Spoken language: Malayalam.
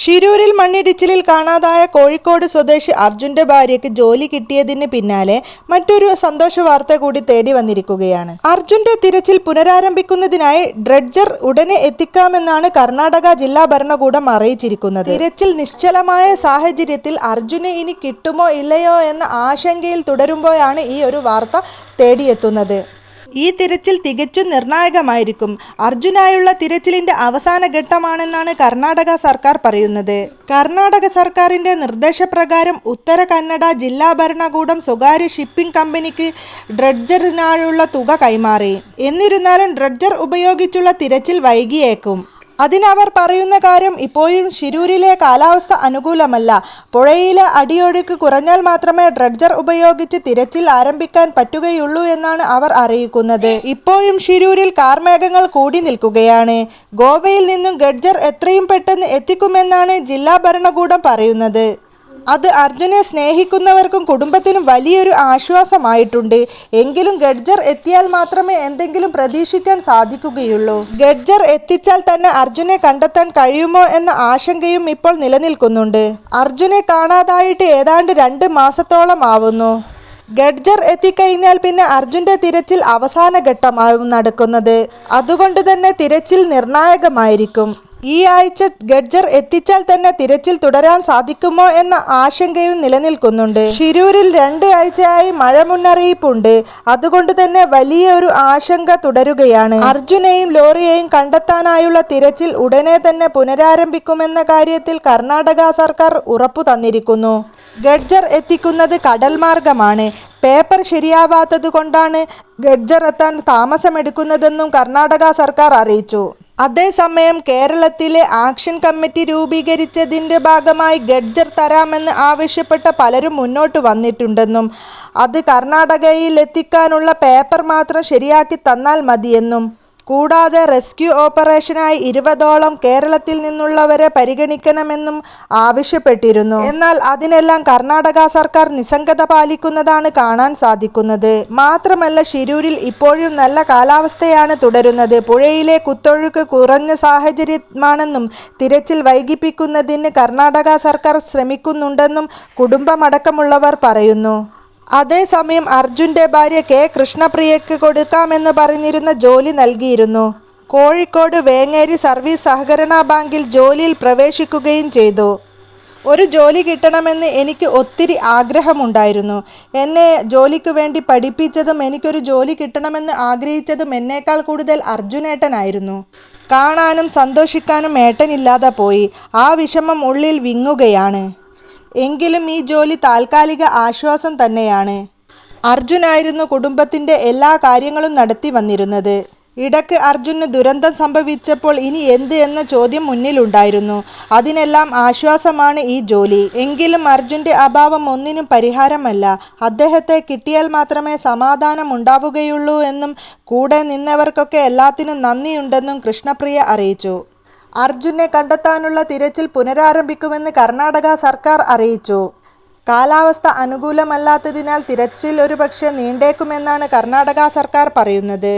ഷിരൂരിൽ മണ്ണിടിച്ചിലിൽ കാണാതായ കോഴിക്കോട് സ്വദേശി അർജുന്റെ ഭാര്യയ്ക്ക് ജോലി കിട്ടിയതിന് പിന്നാലെ മറ്റൊരു സന്തോഷ വാർത്ത കൂടി തേടി വന്നിരിക്കുകയാണ്. അർജുന്റെ തിരച്ചിൽ പുനരാരംഭിക്കുന്നതിനായി ഡ്രഡ്ജർ ഉടനെ എത്തിക്കാമെന്നാണ് കർണാടക ജില്ലാ ഭരണകൂടം അറിയിച്ചിരിക്കുന്നത്. തിരച്ചിൽ നിശ്ചലമായ സാഹചര്യത്തിൽ അർജുന് ഇനി കിട്ടുമോ ഇല്ലയോ എന്ന ആശങ്കയിൽ തുടരുമ്പോഴാണ് ഈ ഒരു വാർത്ത തേടിയെത്തുന്നത്. ഈ തിരച്ചിൽ തികച്ചും നിർണായകമായിരിക്കും. അർജുനായുള്ള തിരച്ചിലിന്റെ അവസാന ഘട്ടമാണെന്നാണ് കർണാടക സർക്കാർ പറയുന്നത്. കർണാടക സർക്കാരിന്റെ നിർദ്ദേശപ്രകാരം ഉത്തര കന്നഡ ജില്ലാ ഭരണകൂടം സ്വകാര്യ ഷിപ്പിംഗ് കമ്പനിക്ക് ഡ്രഡ്ജറിനായുള്ള തുക കൈമാറി. എന്നിരുന്നാലും ഡ്രഡ്ജർ ഉപയോഗിച്ചുള്ള തിരച്ചിൽ വൈകിയേക്കും. അതിനവർ പറയുന്ന കാര്യം ഇപ്പോഴും ശിരൂരിലെ കാലാവസ്ഥ അനുകൂലമല്ല. പുഴയിലെ അടിയൊഴുക്ക് കുറഞ്ഞാൽ മാത്രമേ ഡ്രഡ്ജർ ഉപയോഗിച്ച് തിരച്ചിൽ ആരംഭിക്കാൻ പറ്റുകയുള്ളൂ എന്നാണ് അവർ അറിയിക്കുന്നത്. ഇപ്പോഴും ശിരൂരിൽ കാർമേഘങ്ങൾ കൂടി നിൽക്കുകയാണ്. ഗോവയിൽ നിന്നും ഗഡ്ജർ എത്രയും പെട്ടെന്ന് എത്തിക്കുമെന്നാണ് ജില്ലാ ഭരണകൂടം പറയുന്നത്. അത് അർജുനെ സ്നേഹിക്കുന്നവർക്കും കുടുംബത്തിനും വലിയൊരു ആശ്വാസമായിട്ടുണ്ട്. എങ്കിലും ഗഡ്ജർ എത്തിയാൽ മാത്രമേ എന്തെങ്കിലും പ്രതീക്ഷിക്കാൻ സാധിക്കുകയുള്ളൂ. ഗഡ്ജർ എത്തിച്ചാൽ തന്നെ അർജുനെ കണ്ടെത്താൻ കഴിയുമോ എന്ന ആശങ്കയും ഇപ്പോൾ നിലനിൽക്കുന്നുണ്ട്. അർജുനെ കാണാതായിട്ട് ഏതാണ്ട് രണ്ട് മാസത്തോളം ആവുന്നു. ഗഡ്ജർ എത്തിക്കഴിഞ്ഞാൽ പിന്നെ അർജുന്റെ തിരച്ചിൽ അവസാന ഘട്ടമാവും നടക്കുന്നത്. അതുകൊണ്ട് തന്നെ തിരച്ചിൽ നിർണായകമായിരിക്കും. ഈ ആഴ്ച ഗഡ്ജർ എത്തിച്ചാൽ തന്നെ തിരച്ചിൽ തുടരാൻ സാധിക്കുമോ എന്ന ആശങ്കയും നിലനിൽക്കുന്നുണ്ട്. ഷിരൂരിൽ രണ്ട് ആഴ്ചയായി മഴ മുന്നറിയിപ്പുണ്ട്. അതുകൊണ്ട് തന്നെ വലിയൊരു ആശങ്ക തുടരുകയാണ്. അർജുനെയും ലോറിയെയും കണ്ടെത്താനായുള്ള തിരച്ചിൽ ഉടനെ തന്നെ പുനരാരംഭിക്കുമെന്ന കാര്യത്തിൽ കർണാടക സർക്കാർ ഉറപ്പു തന്നിരിക്കുന്നു. ഗഡ്ജർ എത്തിക്കുന്നത് കടൽ മാർഗമാണ്. പേപ്പർ ശരിയാവാത്തത് കൊണ്ടാണ് ഗഡ്ജർ എത്താൻ താമസമെടുക്കുന്നതെന്നും കർണാടക സർക്കാർ അറിയിച്ചു. അതേസമയം കേരളത്തിലെ ആക്ഷൻ കമ്മിറ്റി രൂപീകരിച്ചതിന്റെ ഭാഗമായി ഗഡ്ജർ തരാമെന്ന് ആവശ്യപ്പെട്ട പലരും മുന്നോട്ട് വന്നിട്ടുണ്ടെന്നും അത് കർണാടകയിൽ എത്തിക്കാനുള്ള പേപ്പർ മാത്രം ശരിയാക്കി തന്നാൽ മതിയെന്നും കൂടാതെ റെസ്ക്യൂ ഓപ്പറേഷനായി ഇരുപതോളം കേരളത്തിൽ നിന്നുള്ളവരെ പരിഗണിക്കണമെന്നും ആവശ്യപ്പെട്ടിരുന്നു. എന്നാൽ അതിനെല്ലാം കർണാടക സർക്കാർ നിസ്സംഗത പാലിക്കുന്നതാണ് കാണാൻ സാധിക്കുന്നത്. മാത്രമല്ല ഷിരൂരിൽ ഇപ്പോഴും നല്ല കാലാവസ്ഥയാണ് തുടരുന്നത്. പുഴയിലെ കുത്തൊഴുക്ക് കുറഞ്ഞ സാഹചര്യമാണെന്നും തിരച്ചിൽ വൈകിപ്പിക്കുന്നതിന് കർണാടക സർക്കാർ ശ്രമിക്കുന്നുണ്ടെന്നും കുടുംബമടക്കമുള്ളവർ പറയുന്നു. അതേസമയം അർജുന്റെ ഭാര്യ കെ കൃഷ്ണപ്രിയയ്ക്ക് കൊടുക്കാമെന്ന് പറഞ്ഞിരുന്ന ജോലി നൽകിയിരുന്നു. കോഴിക്കോട് വേങ്ങേരി സർവീസ് സഹകരണ ബാങ്കിൽ ജോലിയിൽ പ്രവേശിക്കുകയും ചെയ്തു. ഒരു ജോലി കിട്ടണമെന്ന് എനിക്ക് ഒത്തിരി ആഗ്രഹമുണ്ടായിരുന്നു. എന്നെ ജോലിക്ക് വേണ്ടി പഠിപ്പിച്ചതും എനിക്കൊരു ജോലി കിട്ടണമെന്ന് ആഗ്രഹിച്ചതും എന്നേക്കാൾ കൂടുതൽ അർജുനേട്ടനായിരുന്നു. കാണാനും സന്തോഷിക്കാനും ഏട്ടനില്ലാതെ പോയി. ആ വിഷമം ഉള്ളിൽ വിങ്ങുകയാണ്. എങ്കിലും ഈ ജോലി താൽക്കാലിക ആശ്വാസം തന്നെയാണ്. അർജുനായിരുന്നു കുടുംബത്തിന്റെ എല്ലാ കാര്യങ്ങളും നടത്തി വന്നിരുന്നത്. ഇടയ്ക്ക് അർജുന് ദുരന്തം സംഭവിച്ചപ്പോൾ ഇനി എന്ത് എന്ന ചോദ്യം മുന്നിലുണ്ടായിരുന്നു. അതിനെല്ലാം ആശ്വാസമാണ് ഈ ജോലി. എങ്കിലും അർജുന്റെ അഭാവം ഒന്നിനും പരിഹാരമല്ല. അദ്ദേഹത്തെ കിട്ടിയാൽ മാത്രമേ സമാധാനം ഉണ്ടാവുകയുള്ളൂ എന്നും കൂടെ നിന്നവർക്കൊക്കെ എല്ലാത്തിനും നന്ദിയുണ്ടെന്നും കൃഷ്ണപ്രിയ അറിയിച്ചു. അർജുനെ കണ്ടെത്താനുള്ള തിരച്ചിൽ പുനരാരംഭിക്കുമെന്ന് കർണാടക സർക്കാർ അറിയിച്ചു. കാലാവസ്ഥ അനുകൂലമല്ലാത്തതിനാൽ തിരച്ചിൽ ഒരുപക്ഷെ നീണ്ടേക്കുമെന്നാണ് കർണാടക സർക്കാർ പറയുന്നത്.